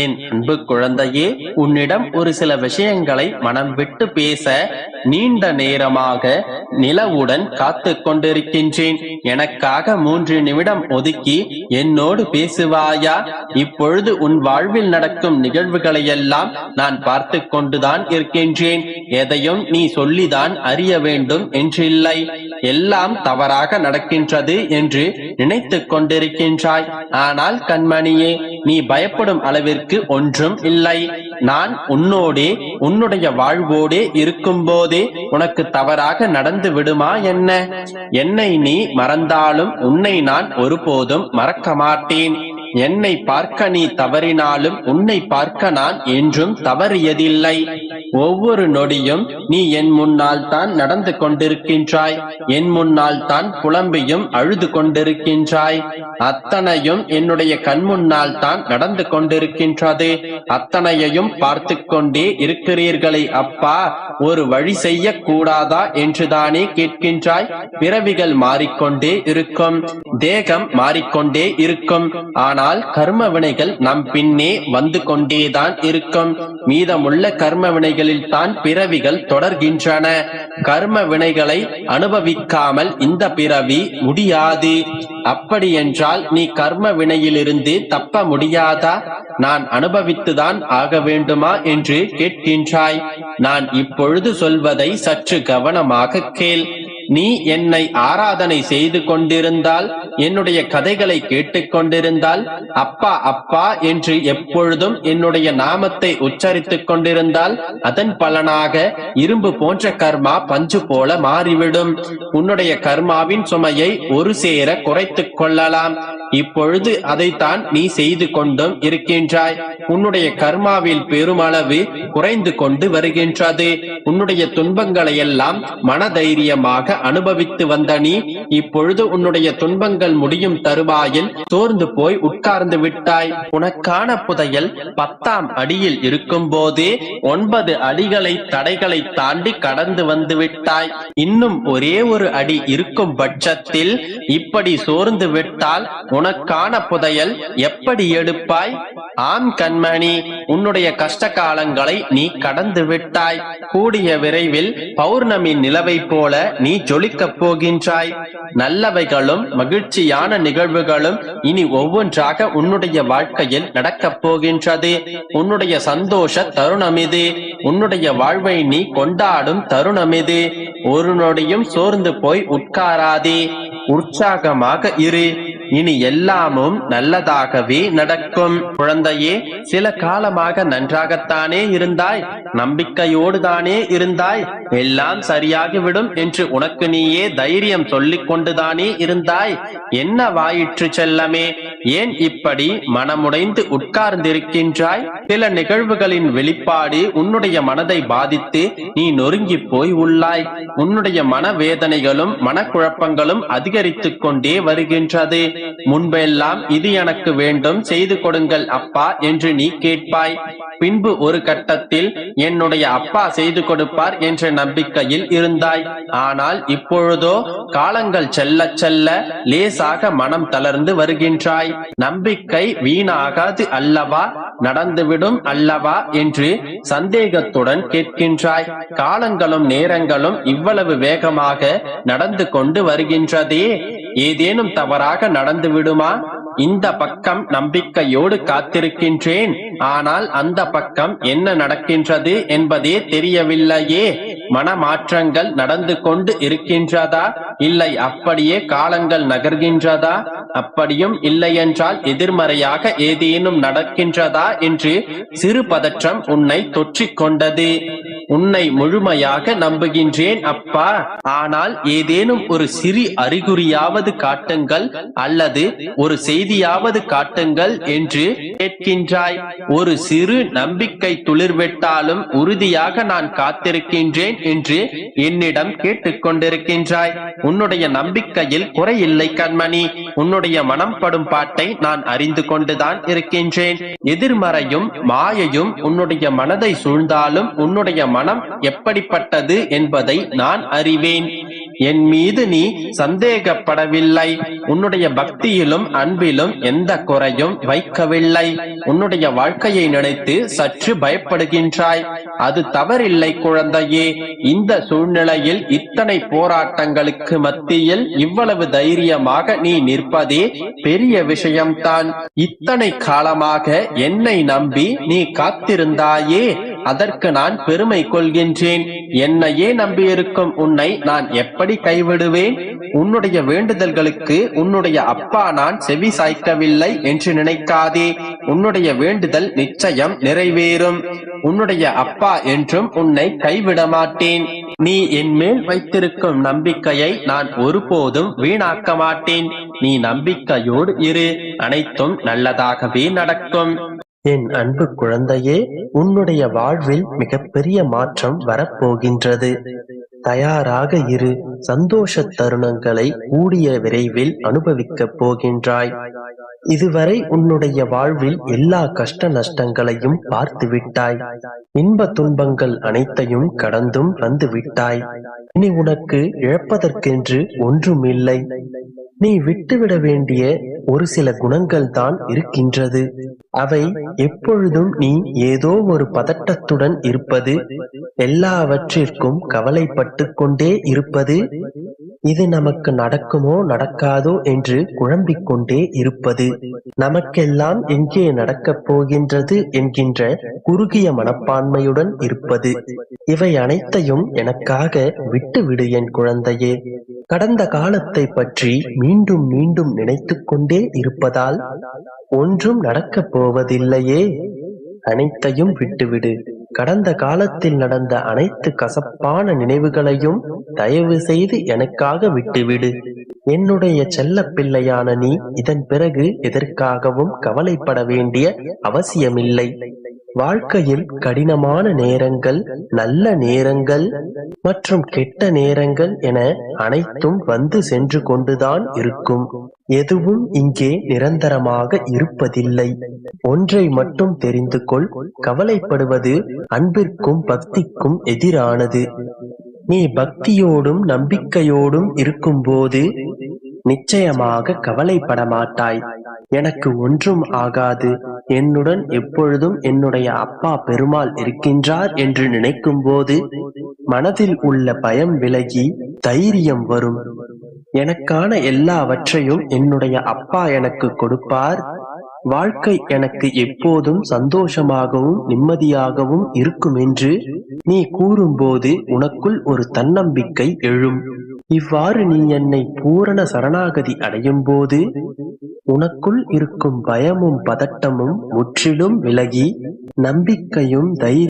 என் அன்பு குழந்தையே உன்னிடம் ஒரு சில விஷயங்களை மனம் விட்டு பேச நீண்ட நேரமாக நிலவுடன் காத்து கொண்டிருக்கின்றேன். எனக்காக மூன்று நிமிடம் ஒதுக்கி என்னோடு பேசுவாயா? இப்பொழுது உன் வாழ்வில் நடக்கும் நிகழ்வுகளையெல்லாம் நான் பார்த்து கொண்டுதான் இருக்கின்றேன். எதையும் நீ சொல்லிதான் அறிய வேண்டும் என்றில்லை. எல்லாம் தவறாக நடக்கின்றது என்று நினைத்துக் கொண்டிருக்கின்றாய். ஆனால் கண்மணியே நீ பயப்படும் அளவிற்கு ஒன்றும் இல்லை. நான் உன்னோடே உன்னுடைய வாழ்வோடே இருக்கும் போதே உனக்கு தவறாக நடந்து விடுமா என்ன? என்னை நீ மறந்தாலும் உன்னை நான் ஒருபோதும் மறக்க மாட்டேன். என்னை பார்க்க நீ தவறினாலும் உன்னை பார்க்க நான் என்றும் தவறியதில்லை. ஒவ்வொரு நொடியும் நீ என் முன்னால் தான் நடந்து கொண்டிருக்கின்றாய். என் முன்னால் தான் புலம்பியும் அழுது கொண்டிருக்கின்றாய். அத்தனையும் என்னுடைய கண் முன்னால் தான் நடந்து கொண்டிருக்கின்றது. அத்தனையையும் பார்த்து கொண்டே இருக்கிறீர்களே அப்பா. ஒரு வழி செய்ய கூடாதா என்றுதானே கேட்கின்றாய். பிறவிகள் மாறிக்கொண்டே இருக்கும். தேகம் மாறிக்கொண்டே இருக்கும். ஆனால் கர்ம வினைகள் நம் பின்னே வந்து கொண்டேதான் இருக்கும். மீதமுள்ள கர்ம வினைகள் தான் பிறவிகள் தொடர்கின்றன. கர்ம வினைகளை அனுபவிக்காமல் இந்த பிறவி முடியாது. அப்படி என்றால் நீ கர்ம வினையிலிருந்து தப்ப முடியாதா? நான் அனுபவித்துதான் ஆக வேண்டுமா என்று கேட்கின்றாய். நான் இப்பொழுது சொல்வதை சற்று கவனமாக கேள். நீ என்னை ஆராதனை செய்து கொண்டிருந்தால் என்னுடைய கதைகளை கேட்டுக்கொண்டிருந்தால் அப்பா அப்பா என்று எப்பொழுதும் என்னுடைய நாமத்தை உச்சரித்துக் கொண்டிருந்தால் அதன் பலனாக இரும்பு போன்ற கர்மா பஞ்சு போல மாறிவிடும். உன்னுடைய கர்மாவின் சுமையை ஒரு சேர குறைத்துக் கொள்ளலாம். இப்பொழுது அதைத்தான் நீ செய்து கொண்டும் இருக்கின்றாய். உன்னுடைய கர்மாவில் பெருமளவு குறைந்து கொண்டு வருகின்றது. உன்னுடைய துன்பங்களை எல்லாம் மனதைரியமாக அனுபவித்து வந்த நீ இப்பொழுது உன்னுடைய துன்பங்கள் முடியும் தருவாயில் சோர்ந்து போய் உட்கார்ந்து விட்டாய். உனக்கான புதையல் பத்தாம் அடியில் இருக்கும் போதே ஒன்பது அடிகளை தடைகளை தாண்டி கடந்து வந்து விட்டாய். இன்னும் ஒரே ஒரு அடி இருக்கும் பட்சத்தில் இப்படி சோர்ந்து விட்டால் உனக்கான புதையல் எப்படி எடுப்பாய்? ஆம் கண்மணி உன்னுடைய கஷ்ட காலங்களை நீ கடந்து விட்டாய். கூடிய விரைவில் பௌர்ணமி நிலவை போல நீ ஜொலிக்கப் போகின்றாய். நல்லவைகளும் மகிழ்ச்சி மகிழ்ச்சியான நிகழ்வுகளும் இனி ஒவ்வொன்றாக உன்னுடைய வாழ்க்கையில் நடக்கப் போகின்றது. உன்னுடைய சந்தோஷ தருணம் இது. உன்னுடைய வாழ்வை நீ கொண்டாடும் தருணம் இது. ஒரு நொடியும் சோர்ந்து போய் உட்காராதே. உற்சாகமாக இரு. இனி எல்லாமும் நல்லதாகவே நடக்கும். குழந்தையே சில காலமாக நன்றாகத்தானே இருந்தாய். நம்பிக்கையோடு தானே இருந்தாய். எல்லாம் சரியாகிவிடும் என்று உனக்கு நீயே தைரியம் சொல்லிக் கொண்டுதானே இருந்தாய். என்ன வாயிற்று செல்லமே? ஏன் இப்படி மனமுடைந்து உட்கார்ந்திருக்கின்றாய்? சில நிகழ்வுகளின் வெளிப்பாடு உன்னுடைய மனதை பாதித்து நீ நொறுங்கி போய் உள்ளாய். உன்னுடைய மனவேதனைகளும் மனக்குழப்பங்களும் அதிகரித்துக் கொண்டே வருகின்றது. முன்பெல்லாம் இது எனக்கு வேண்டும் செய்து கொடுங்கள் அப்பா என்று நீ கேட்பாய். பின்பு ஒரு கட்டத்தில் என்னுடைய அப்பா செய்து கொடுப்பார் என்ற நம்பிக்கையில் இருந்தாய். ஆனால் இப்பொழுதோ காலங்கள் செல்ல செல்ல லேசாக மனம் தளர்ந்து வருகின்றாய். நம்பிக்கை வீணாகாது அல்லவா? நடந்துவிடும் அல்லவா? என்று சந்தேகத்துடன் கேட்கின்றாய். காலங்களும் நேரங்களும் இவ்வளவு வேகமாக நடந்து கொண்டு வருகின்றதே. ஏதேனும் தவறாக நடந்து விடுமா? இந்த பக்கம் நம்பிக்கையோடு காத்திருக்கின்றேன். ஆனால் அந்த பக்கம் என்ன நடக்கின்றது என்பதே தெரியவில்லையே. மனமாற்றங்கள் நடந்து கொண்டு இருக்கின்றதா? இல்லை அப்படியே காலங்கள் நகர்கின்றதா? அப்படியும் இல்லையென்றால் எதிர்மறையாக ஏதேனும் நடக்கின்றதா? என்று சிறு பதற்றம் உன்னை தொற்றிக் கொண்டது உன்னை முழுமையாக நம்புகின்றேன் அப்பா. ஆனால் ஏதேனும் ஒரு சிறு அறிகுறியாவது காட்டுங்கள் அல்லது ஒரு செய்தியாவது காட்டுங்கள் என்று கேட்கின்றாய். ஒரு சிறு நம்பிக்கை துளிர்விட்டாலும் உறுதியாக நான் காத்திருக்கின்றேன் என்று என்னிடம் கேட்டுக்கொண்டிருக்கின்றாய். உன்னுடைய நம்பிக்கையில் குறையில்லை கண்மணி. உன்னுடைய மனம் படும் பாட்டை நான் அறிந்து கொண்டுதான் இருக்கின்றேன். எதிர்மறையும் மாயையும் உன்னுடைய மனதை சூழ்ந்தாலும் உன்னுடைய மனம் எப்படிப்பட்டது என்பதை நான் அறிவேன். என் மீது நீ சந்தேகப்படவில்லை. உன்னுடைய பக்தியிலும் அன்பிலும் எந்த குறையும் வைக்கவில்லை. உன்னுடைய வாழ்க்கையை நினைத்து சற்று பயப்படுகின்றாய். அது தவறில்லை குழந்தையே. இந்த சூழ்நிலையில் இத்தனை போராட்டங்களுக்கு மத்தியில் இவ்வளவு தைரியமாக நீ நிற்பதே பெரிய விஷயம்தான். இத்தனை காலமாக என்னை நம்பி நீ காத்திருந்தாயே. அதற்கு நான் பெருமை கொள்கின்றேன். என்னையே நம்பியிருக்கும் உன்னை நான் எப்படி கைவிடுவேன்? உன்னுடைய வேண்டுதல்களுக்கு உன்னுடைய அப்பா நான் செவி சாய்க்கவில்லை என்று நினைக்காதே. உன்னுடைய வேண்டுதல் நிச்சயம் நிறைவேறும். உன்னுடைய அப்பா என்றும் உன்னை கைவிட மாட்டேன் நீ என் மேல் வைத்திருக்கும் நம்பிக்கையை நான் ஒருபோதும் வீணாக்க மாட்டேன். நீ நம்பிக்கையோடு இரு. அனைத்தும் நல்லதாகவே நடக்கும். என் அன்பு குழந்தையே உன்னுடைய வாழ்வில் மிகப்பெரிய மாற்றம் வரப்போகின்றது. தயாராக இரு சந்தோஷ தருணங்களை கூடிய விரைவில் அனுபவிக்கப் போகின்றாய். இதுவரை உன்னுடைய வாழ்வில் எல்லா கஷ்ட நஷ்டங்களையும் பார்த்து விட்டாய் இன்ப துன்பங்கள் அனைத்தையும் கடந்தும் வந்து விட்டாய் இனி உனக்கு இழப்பதற்கென்று ஒன்றுமில்லை. நீ விட்டுவிட வேண்டிய ஒரு சில குணங்கள் தான் இருக்கின்றது. அவை எப்பொழுதும் நீ ஏதோ ஒரு பதட்டத்துடன் இருப்பது எல்லாவற்றிற்கும் கவலைப்பட்டு கொண்டே இருப்பது இது நமக்கு நடக்குமோ நடக்காதோ என்று குழம்பிக் கொண்டே இருப்பது. நமக்கெல்லாம் எங்கே நடக்கப் போகின்றது என்கின்ற குறுகிய மனப்பான்மையுடன் இருப்பது. இவை அனைத்தையும் எனக்காக விட்டுவிடு என் குழந்தையே. கடந்த காலத்தை பற்றி மீண்டும் மீண்டும் நினைத்து கொண்டே இருப்பதால் ஒன்றும் நடக்கப் போவதில்லையே. அனைத்தையும் விட்டுவிடு. கடந்த காலத்தில் நடந்த அனைத்து கசப்பான நினைவுகளையும் தயவு செய்து எனக்காக விட்டுவிடு. என்னுடைய செல்ல பிள்ளையான நீ இதன் பிறகு எதற்காகவும் கவலைப்பட வேண்டிய அவசியமில்லை. வாழ்க்கையில் கடினமான நேரங்கள் நல்ல நேரங்கள் மற்றும் கெட்ட நேரங்கள் என அனைத்தும் வந்து சென்று கொண்டுதான் இருக்கும். எதுவும் இங்கே நிரந்தரமாக இருப்பதில்லை. ஒன்றை மட்டும் தெரிந்து கொள். கவலைப்படுவது அன்பிற்கும் பக்திக்கும் எதிரானது. நீ பக்தியோடும் நம்பிக்கையோடும் இருக்கும்போது நிச்சயமாக கவலைப்பட மாட்டாய் எனக்கு ஒன்றும் ஆகாது. என்னுடன் எப்பொழுதும் என்னுடைய அப்பா பெருமாள் இருக்கின்றார் என்று நினைக்கும் போது மனதில் உள்ள பயம் விலகி தைரியம் வரும். எனக்கான எல்லாவற்றையும் என்னுடைய அப்பா எனக்கு கொடுப்பார். வாழ்க்கை எனக்கு எப்போதும் சந்தோஷமாகவும் நிம்மதியாகவும் இருக்கும் என்று நீ கூறும்போது உனக்குள் ஒரு தன்னம்பிக்கை எழும். இவ்வாறு நீ என்னை பூரண சரணாகதி அடையும் போது உனக்குள் இருக்கும் பயமும் பதட்டமும் முற்றிலும் விலகி நம்பிக்கையும் தைரியம்